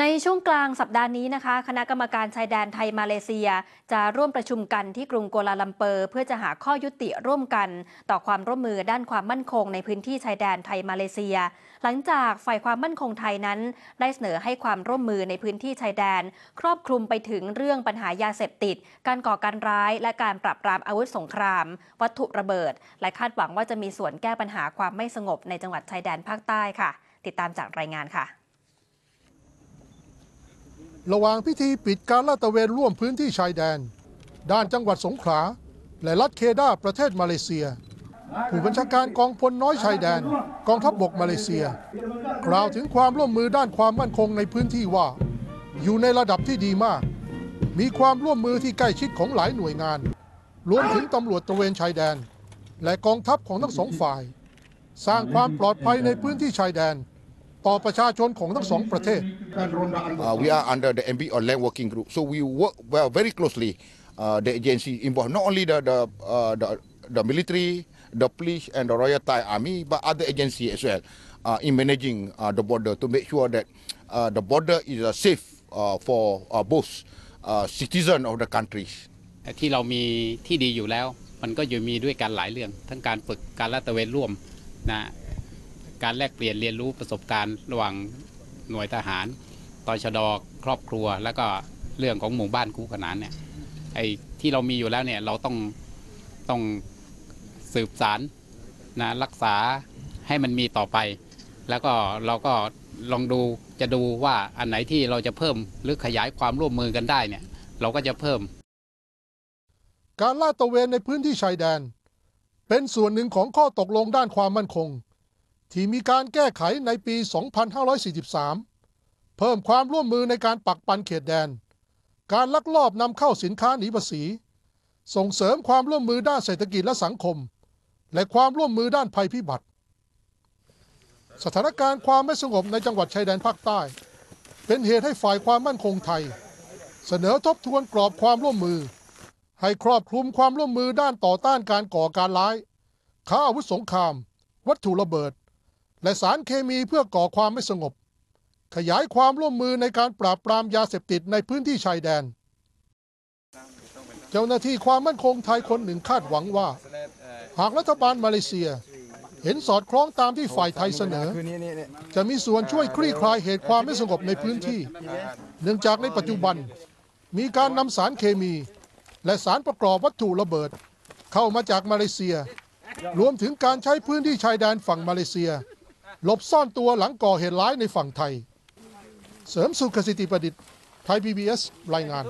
ในช่วงกลางสัปดาห์นี้นะคะ คณะกรรมการชายแดนไทยมาเลเซีย จะร่วมประชุมกันที่กรุงกัวลาลัมเปอร์ เพื่อจะหาข้อยุติร่วมกัน ต่อความร่วมมือด้านความมั่นคงในพื้นที่ชายแดนไทยมาเลเซีย หลังจากฝ่ายความมั่นคงไทยนั้น ได้เสนอให้ความร่วมมือในพื้นที่ชายแดน ครอบคลุมไปถึงเรื่องปัญหายาเสพติด การก่อการร้าย และการปราบปรามอาวุธสงคราม วัตถุระเบิด และคาดหวังว่าจะมีส่วนแก้ปัญหาความไม่สงบในจังหวัดชายแดนภาคใต้ค่ะ ติดตามจากรายงานค่ะ ระหว่างพิธีปิดการลาดตระเวนร่วมพื้นที่ชายแดน ด้านจังหวัดสงขลา และรัฐเคดาประเทศมาเลเซีย ผู้บัญชาการกองพลน้อยชายแดน กองทัพบบกมาเลเซีย กล่าวถึงความร่วมมือด้านความมั่นคงในพื้นที่ว่า อยู่ในระดับที่ดีมาก มีความร่วมมือที่ใกล้ชิดของหลายหน่วยงาน รวมถึงตำรวจตระเวนชายแดน และกองทัพของทั้งสองฝ่าย สร้างความปลอดภัยในพื้นที่ชายแดน ต่อประชาชนของทั้งสองประเทศ Uh, we are under the MB or land working group, so we work well very closely. Uh, the agency involved not only the the, uh, the the military, the police, and the Royal Thai Army, but other agencies as well uh, in managing uh, the border to make sure that uh, the border is uh, safe uh, for uh, both uh, citizens of the countries. ที่เรามีที่ดีอยู่แล้ว มันก็อยู่มีด้วยกันหลายเรื่อง ทั้งการฝึกการลาดตระเวนร่วมนะ การแลกเปลี่ยนเรียนรู้ประสบการณ์ระหว่างหน่วยทหารตชดครอบครัว แล้วก็เรื่องของหมู่บ้านคู่ขนานเนี่ยไอ้ที่เรามีอยู่แล้วเนี่ยเราต้องต้องสืบสารนะรักษาให้มันมีต่อไป แล้วก็เราก็ลองดูจะดูว่าอันไหนที่เราจะเพิ่มหรือขยายความร่วมมือกันได้เนี่ยเราก็จะเพิ่ม การลาดตระเวนในพื้นที่ชายแดน เป็นส่วนหนึ่งของข้อตกลงด้านความมั่นคง ที่มีการแก้ไขในปี 2543 เพิ่มความร่วมมือในการปักปันเขตแดน การลักลอบนำเข้าสินค้าหนีภาษี ส่งเสริมความร่วมมือด้านเศรษฐกิจและสังคม และความร่วมมือด้านภัยพิบัติ สถานการณ์ความไม่สงบในจังหวัดชายแดนภาคใต้ เป็นเหตุให้ฝ่ายความมั่นคงไทย เสนอทบทวนกรอบความร่วมมือ ให้ครอบคลุมความร่วมมือด้านต่อต้านการก่อการร้ายค้าอาวุธสงคราม วัตถุระเบิด และสารเคมีเพื่อก่อความไม่สงบ ขยายความร่วมมือในการปราบปรามยาเสพติดในพื้นที่ชายแดน เจ้าหน้าที่ความมั่นคงไทยคนหนึ่งคาดหวังว่า หากรัฐบาลมาเลเซีย เห็นสอดคล้องตามที่ฝ่ายไทยเสนอ จะมีส่วนช่วยคลี่คลายเหตุความไม่สงบในพื้นที่ เนื่องจากในปัจจุบัน มีการนำสารเคมี และสารประกอบวัตถุระเบิด เข้ามาจากมาเลเซีย รวมถึงการใช้พื้นที่ชายแดนฝั่งมาเลเซีย หลบซ่อนตัวหลังก่อเหตุร้ายในฝั่งไทย เสริมสุขสิทธิประดิษฐ์ไทย PBS รายงาน